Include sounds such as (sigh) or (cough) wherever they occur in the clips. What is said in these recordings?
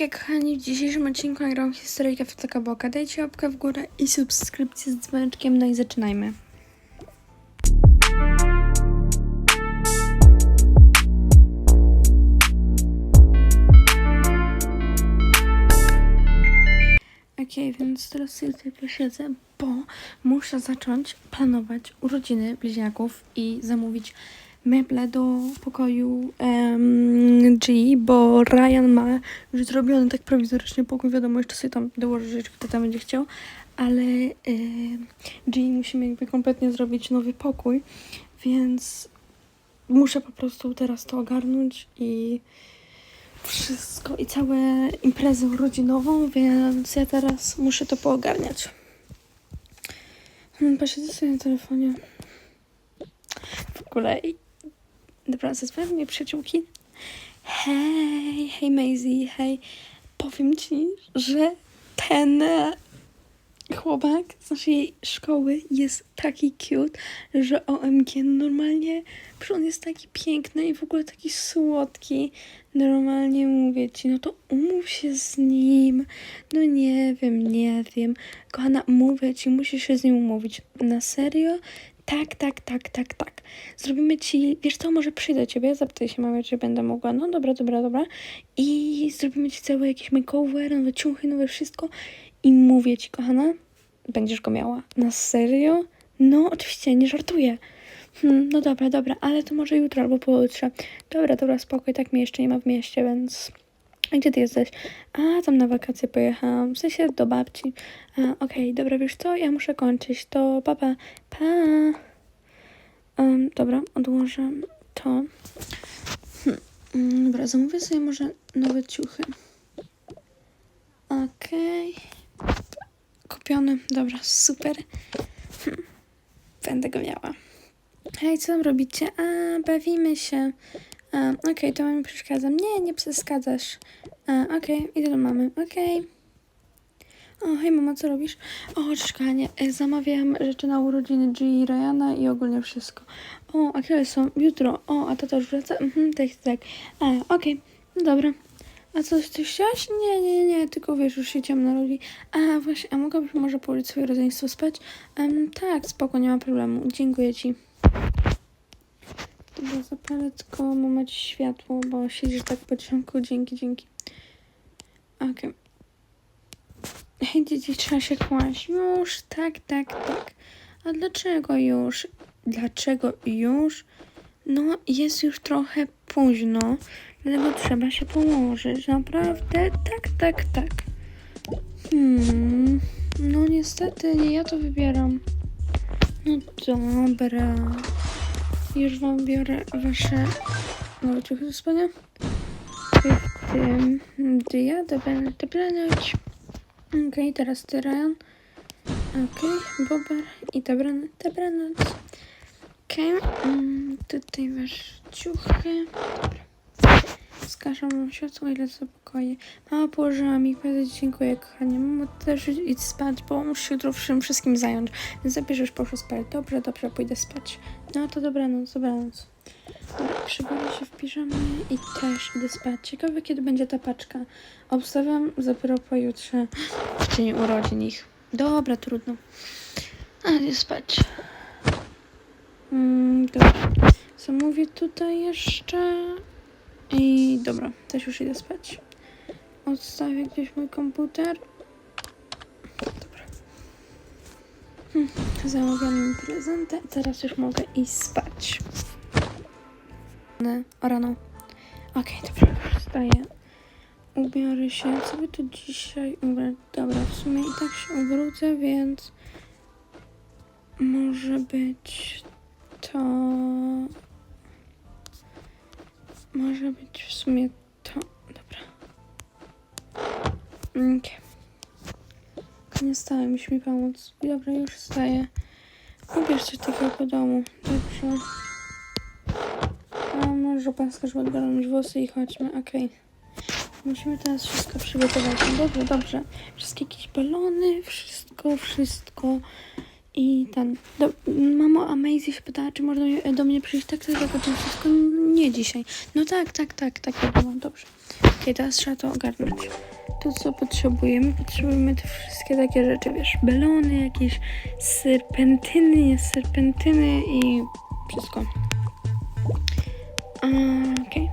Jak kochani, w dzisiejszym odcinku nagram historyjkę Fotaka Boka. Dajcie łapkę w górę i subskrypcję z dzwoneczkiem, no i zaczynajmy. Okej, więc teraz sobie tutaj posiedzę, bo muszę zacząć planować urodziny bliźniaków i zamówić meble do pokoju em, G, bo Ryan ma już zrobiony tak prowizorycznie pokój, wiadomo, jeszcze sobie tam dołoży rzeczy, kto tam będzie chciał, ale em, G musimy jakby kompletnie zrobić nowy pokój, więc muszę po prostu teraz to ogarnąć i wszystko i całe imprezę urodzinową, więc ja teraz muszę to poogarniać. Hmm, Posiedzę sobie na telefonie. W ogóle... Dobra, zadzwonię do mojej przyjaciółki. Hej, hej Maisie, hej. Powiem ci, że ten e, chłopak z naszej szkoły jest taki cute, że OMG normalnie, że on jest taki piękny i w ogóle taki słodki. Normalnie mówię ci, no to umów się z nim. No nie wiem, nie wiem. Kochana, mówię ci, musisz się z nim umówić. Na serio? Tak, tak, tak, tak, tak. Zrobimy ci, wiesz co, może przyjdę do ciebie, zapytaj się mamy, czy będę mogła. No dobra, dobra, dobra. I zrobimy ci cały jakiś makeover, nowe ciuchy, nowe wszystko. I mówię ci, kochana, będziesz go miała. Na serio? No, oczywiście, nie żartuję. Hmm, no dobra, dobra, ale to może jutro albo pojutrze. Dobra, dobra, spokój, tak mnie jeszcze nie ma w mieście, więc... A gdzie ty jesteś? A, tam na wakacje pojechałam, w sensie do babci. Okej, dobra, wiesz co, ja muszę kończyć, to papa, pa. Um, dobra, odłożę to. Hmm, mm, dobra, zamówię sobie może nowe ciuchy. Okej. Kupiony, dobra, super. Hmm, będę go miała. Hej, co tam robicie? A, bawimy się. A, Okej, to mamy przeszkadzam. Nie, nie przeszkadzasz. A, Okej, idę do mamy. Okej. O, hej mama, co robisz? O, cześć kochanie, e, zamawiam rzeczy na urodziny G i Ryana i ogólnie wszystko. O, a kiedy są? Jutro. O, a tata już wraca? Mhm, tak, tak. A, okej, no dobra. A coś ty chciałaś? Nie, nie, nie, tylko wiesz, już się ciemno robi. A, właśnie, a mogłabyś może położyć swoje rodzeństwo spać? Em, tak, spoko, nie ma problemu. Dziękuję ci. Dobra, zapalę tylko mama ci światło, bo siedzisz tak po ciemku. Dzięki, dzięki. Okej. Hej, dzieci, trzeba się kłaść. Już, tak, tak, tak. A dlaczego już? Dlaczego już? No, jest już trochę późno, dlatego trzeba się położyć. Naprawdę? Tak, tak, tak. Hmm. No, niestety, nie ja to wybieram. No dobra. Już wam biorę wasze nowe ciuchy do spania. W tym dia, dobra, dobranoc. Okej, teraz ty, Ryan. Okej, Bober i dobranoc. dobranoc. Okej, mm, tutaj masz ciuchy. Dobra. Zgaszam wam światło i lecę do. Mama położyła mi powiedzieć dziękuję, kochanie. Mamo, ty też idź spać, bo muszę jutro wszystkim zająć. Więc już poszło spać. Dobrze, dobrze, pójdę spać. No to dobranoc, dobranoc. Dobra, przybiorę się w piżamę i też idę spać. Ciekawe, kiedy będzie ta paczka. Obstawiam dopiero pojutrze, w dzień urodzin ich. Dobra, trudno. A, spać. Mm, dobra. Zamówię tutaj jeszcze. I dobra, też już idę spać. Odstawię gdzieś mój komputer. Dobra. Hmm, Zamówiłam mi prezentę. Teraz już mogę iść spać. O rano. Okej, dobra, już wstaję. Ubiorę się. Co by tu dzisiaj ubrać? Dobra, w sumie i tak się ubrudzę, więc może być to... Może być w sumie to. Dobra. Okay. Nie stałem, musisz mi pomóc. Dobra, już wstaję. Ubierz coś takiego po domu. Dobrze. A może paska, żeby odgarnąć włosy i chodźmy. Okej. Musimy teraz wszystko przygotować. No dobrze, dobrze. Wszystkie jakieś balony, wszystko, wszystko. I ten. Do, mamo, a Maisie się pytała, czy można do mnie przyjść tak, tak, tak, wszystko nie dzisiaj. No tak, tak, tak, tak, wiadomo, dobrze. Okej, teraz trzeba to ogarnąć. To, co potrzebujemy, potrzebujemy te wszystkie takie rzeczy, wiesz, belony, jakieś serpentyny, serpentyny i wszystko. Okej.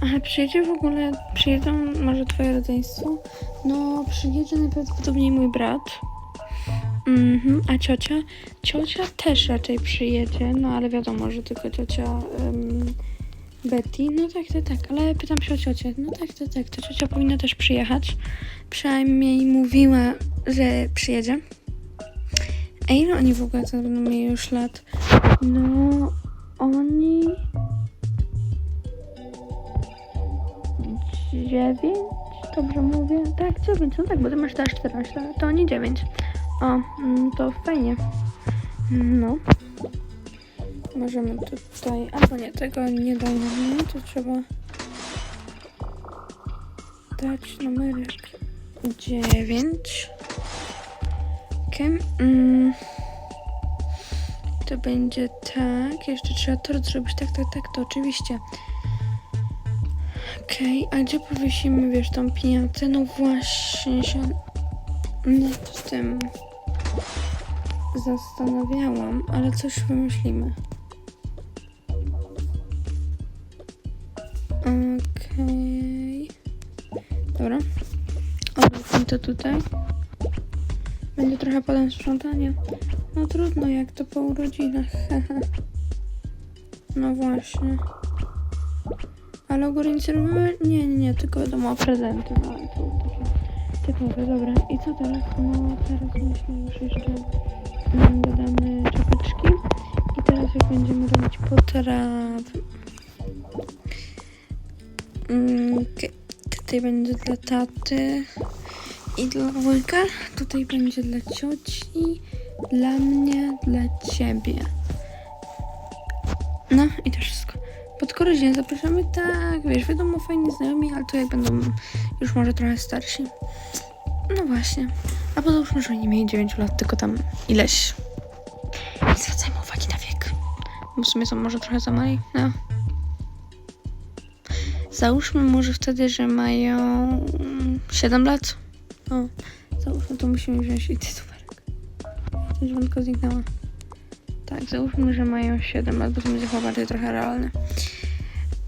Ale przyjedzie w ogóle, przyjedą może twoje rodzeństwo? No, przyjedzie najprawdopodobniej mój brat. Mhm, a ciocia? Ciocia też raczej przyjedzie, no ale wiadomo, że tylko ciocia em, Betty. No tak, tak, tak, ale pytam się o ciocię. No tak, tak, tak, to ciocia powinna też przyjechać. Przynajmniej mówiła, że przyjedzie. A ile oni w ogóle to będą mieli już lat? No, oni... Dziewięć? Dobrze mówię? Tak, dziewięć. No tak, bo ty masz teraz 14 lat, to oni dziewięć. O, mm, to fajnie. No. Możemy tutaj... Albo nie, tego nie dajmy, nie? To trzeba dać numerek 9. Okej. Mm. To będzie tak. Jeszcze trzeba tort zrobić. Tak, tak, tak, to oczywiście. Okej, a gdzie powiesimy, wiesz, tą piniatę? No właśnie się nad tym zastanawiałam, ale coś wymyślimy. Okej. Dobra. Odwróćmy to tutaj. Będzie trochę potem sprzątania. No trudno, jak to po urodzinach. (laughs) no właśnie. Ale nic nie? Nie, nie, tylko wiadomo prezenty. No, to takie typowe, dobra. I co teraz? No teraz myślę już jeszcze dodamy czapeczki. I teraz jak będziemy robić potrawy. Mm. Tutaj będzie dla taty i dla wujka. Tutaj będzie dla cioci, dla mnie, dla ciebie. No i to wszystko. Pod rodzinę zapraszamy, tak, wiesz, wiadomo, fajni znajomi, ale jak będą już może trochę starsi. No właśnie. A poza że oni mieli 9 lat, tylko tam ileś. Nie zwracajmy uwagi na wiek. Bo w sumie są może trochę za mali. No. Załóżmy może wtedy, że mają 7 lat. O, załóżmy, to musimy wziąć i tytułek. Dzwonko zniknęła. Tak, załóżmy, że mają 7 lat, bo to będzie chyba bardziej trochę realne.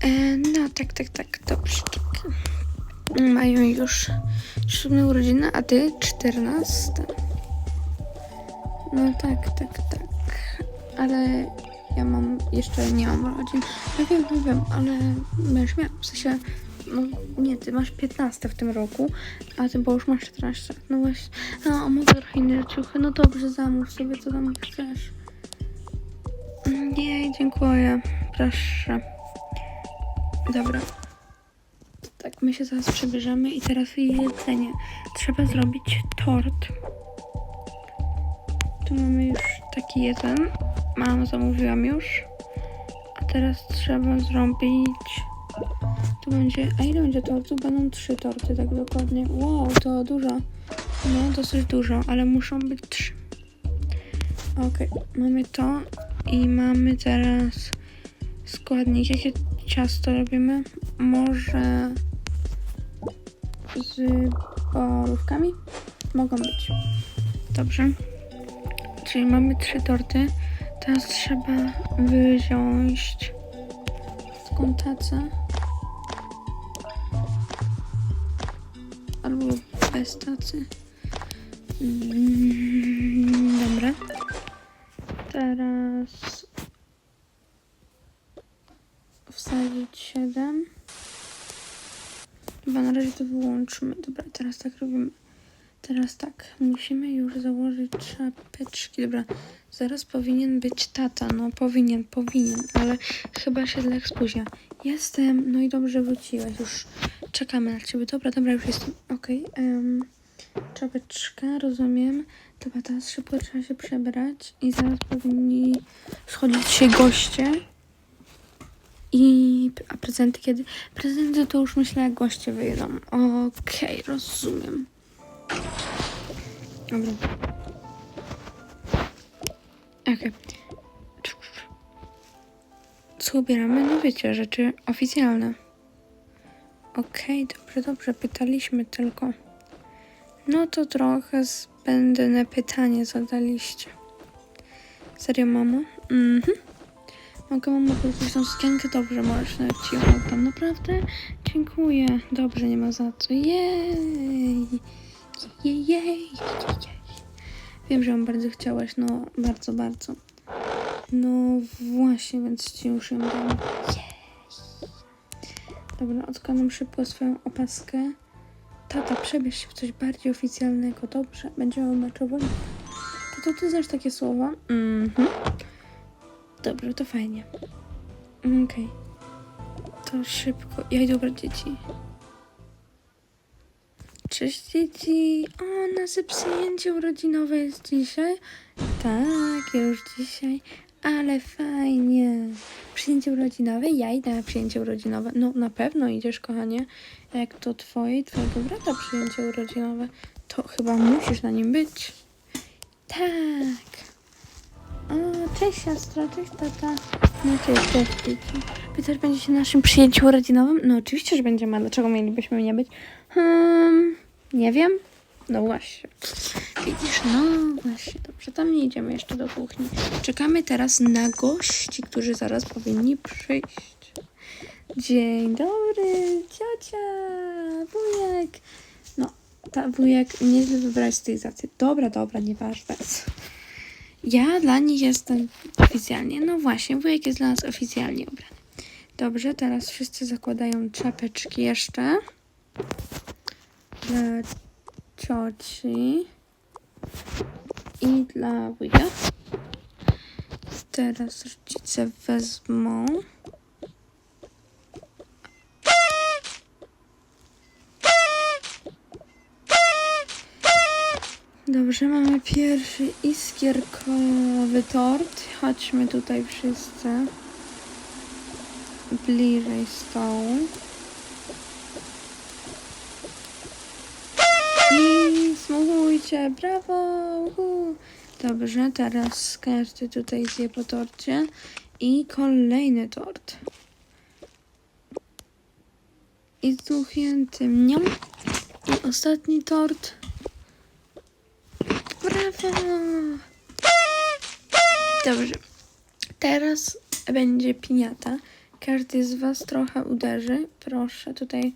E, no, tak, tak, tak, dobrze. Tak. Mają już 7 urodziny, a ty 14. No tak, tak, tak. Ale ja mam, jeszcze nie mam rodzin. Ja wiem, wiem, wiem, ale będziesz miał, w sensie, no nie, ty masz 15 w tym roku, a ty bo już masz 14. No właśnie, no, a mogę trochę inne rzeczy. No dobrze, zamów sobie, co tam chcesz. Nie, dziękuję, proszę. Dobra. Tak, my się zaraz przebierzemy i teraz jedzenie. Trzeba zrobić tort. Tu mamy już taki jeden. Mama zamówiłam już. A teraz trzeba zrobić... Tu będzie... A ile będzie tortu? Będą trzy torty, tak dokładnie. Wow, to dużo. No, dosyć dużo, ale muszą być trzy. Okej, mamy to i mamy teraz składnik. Jakie ciasto robimy? Może z borówkami? Mogą być. Dobrze. Czyli mamy trzy torty. Teraz trzeba wziąć taką tacę. Albo bez tacy. Mm, Dobra. Teraz wsadzić 7. Chyba na razie to wyłączymy. Dobra, teraz tak robimy. Teraz tak, musimy już założyć czapeczki. Dobra, zaraz powinien być tata. No powinien, powinien, ale chyba się dla spóźnia. Jestem, no i dobrze wróciłeś. Już czekamy na ciebie. Dobra, dobra, już jestem. Okej. em, czapeczka, rozumiem. Dobra, teraz szybko trzeba się przebrać i zaraz powinni schodzić się goście. I a prezenty kiedy? Prezenty to już myślę, jak goście wyjdą. Okej, rozumiem. Dobra. Okej. Co ubieramy? No wiecie, rzeczy oficjalne. Okej, dobrze, dobrze, pytaliśmy tylko. No to trochę zbędne pytanie zadaliście. Serio, mamo? Mhm. Mogę mamo kupić tą sukienkę? Dobrze, możesz nawet ci ją oddam. Naprawdę? Dziękuję. Dobrze, nie ma za co. Jej! Jej, jej. Wiem, że ją bardzo chciałaś, no bardzo, bardzo. No właśnie, więc ci już ją dam. Jej! Dobra, odkładam szybko swoją opaskę. Tata, przebierz się w coś bardziej oficjalnego. Dobrze, będziemy meczować. To, to ty znasz takie słowa? Mhm. Dobrze, to fajnie. Mm, Okej. To szybko. Ja idę ubrać dzieci. Cześć dzieci. O, nasze przyjęcie urodzinowe jest dzisiaj. Tak, już dzisiaj. Ale fajnie. Przyjęcie urodzinowe? Ja idę na przyjęcie urodzinowe. No, na pewno idziesz, kochanie. Jak to twoje twojego brata przyjęcie urodzinowe, to chyba musisz na nim być. Tak. Cześć siostra, cześć tata. No cześć, cześć dzieci. Pytasz, będziecie na naszym przyjęciu urodzinowym? No oczywiście, że będziemy, dlaczego mielibyśmy nie być? Hmm, nie wiem. No właśnie. Widzisz, no właśnie, dobrze, tam nie idziemy jeszcze do kuchni. Czekamy teraz na gości, którzy zaraz powinni przyjść. Dzień dobry, ciocia, wujek. No, ta wujek nieźle wybrać stylizację. Dobra, dobra, nieważne. Ja dla nich jestem oficjalnie. No właśnie, wujek jest dla nas oficjalnie ubrany. Dobrze, teraz wszyscy zakładają czapeczki jeszcze. Dla cioci i dla wujka. Teraz rodzice wezmą. Dobrze, mamy pierwszy iskierkowy tort. Chodźmy tutaj wszyscy. Bliżej stołu. I smugujcie, brawo! uhu. Dobrze, teraz każdy tutaj zje po torcie. I kolejny tort. I zdmuchniętym niam. I ostatni tort. Brawo! Dobrze. Teraz będzie piniata. Każdy z Was trochę uderzy. Proszę, tutaj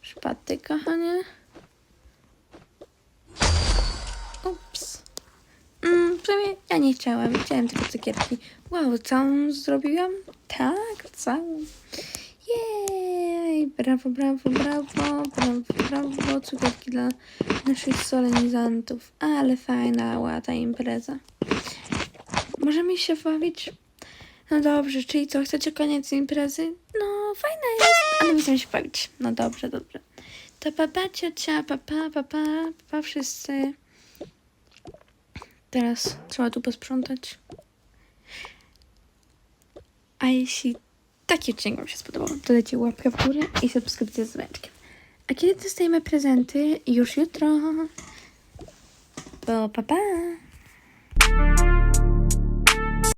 szpaty, kochanie. Ups. Mm, w sumie ja nie chciałam. Chciałem tylko cukierki. Wow, całą zrobiłam? Tak, całą. Brawo, brawo, brawo, brawo, brawo. Cukierki dla naszych solenizantów. Ale fajna, łata impreza. Możemy się bawić? No dobrze, czyli co, chcecie koniec imprezy? No, fajna jest, ale my chcemy się bawić. No dobrze, dobrze. To papa, ciocia, papa, papa, papa, wszyscy. Teraz trzeba tu posprzątać. A jeśli taki odcinek Wam się spodobał, to dajcie łapkę w górę i subskrypcję z dzwoneczkiem. A kiedy dostajemy prezenty? Już jutro. Bo pa pa!